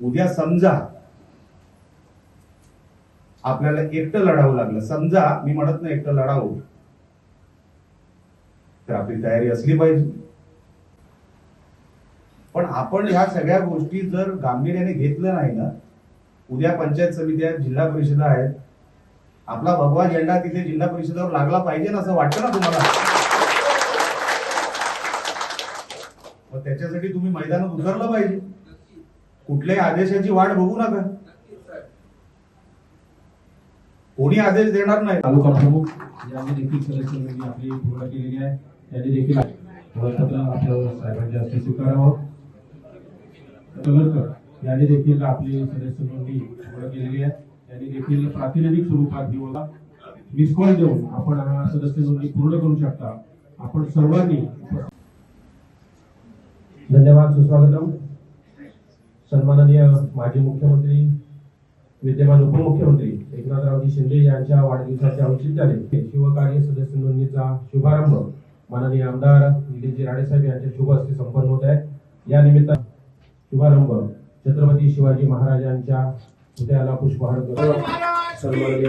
उद्या समजा आपल्याला एकटं लढावं लागलं. समजा मी म्हणत नाही एकटं लढावं. तर आपली तयारी असली पाहिजे. पण आपण ह्या सगळ्या गोष्टी जर गांभीर्याने घेतलं नाही ना उद्या पंचायत समिती आहेत जिल्हा परिषद आहेत आपला भगवा झेंडा तिथे जिल्हा परिषदेवर लागला पाहिजे ना असं वाटतं ना तुम्हाला? मग त्याच्यासाठी तुम्ही मैदानात उतरलं पाहिजे. कुठल्याही आदेशाची वाट बघू नका. कोणी आदेश देणार नाही. तालुका प्रमुख यांनी देखील सदस्य आपली पूर्ण केलेली आहे. त्यांनी देखील ओळखपत्र आपलं साहेबांच्या हस्ते स्वीकारावं. तलरकर यांनी देखील आपली सदस्य नोंदणी पूर्ण केलेली आहे. त्यांनी देखील प्रातिनिधिक स्वरूपात ही ओळख मिस कॉल देऊन आपण हा सदस्य नोंदणी पूर्ण करू शकता. आपण सर्वांनी धन्यवाद सुस्वागतम. सन्माननीय माजी मुख्यमंत्री विद्यमान उपमुख्यमंत्री एकनाथरावजी शिंदे यांच्या वाढदिवसाच्या औचित्याने शिवकार्य सदस्य नोंदणीचा शुभारंभ माननीय आमदार निलेशजी राणेसाहेब यांच्या शुभ हस्ते संपन्न होत आहे. या निमित्त शुभारंभ छत्रपती शिवाजी महाराजांच्या पुतळ्याला पुष्पहार करून सन्माननीय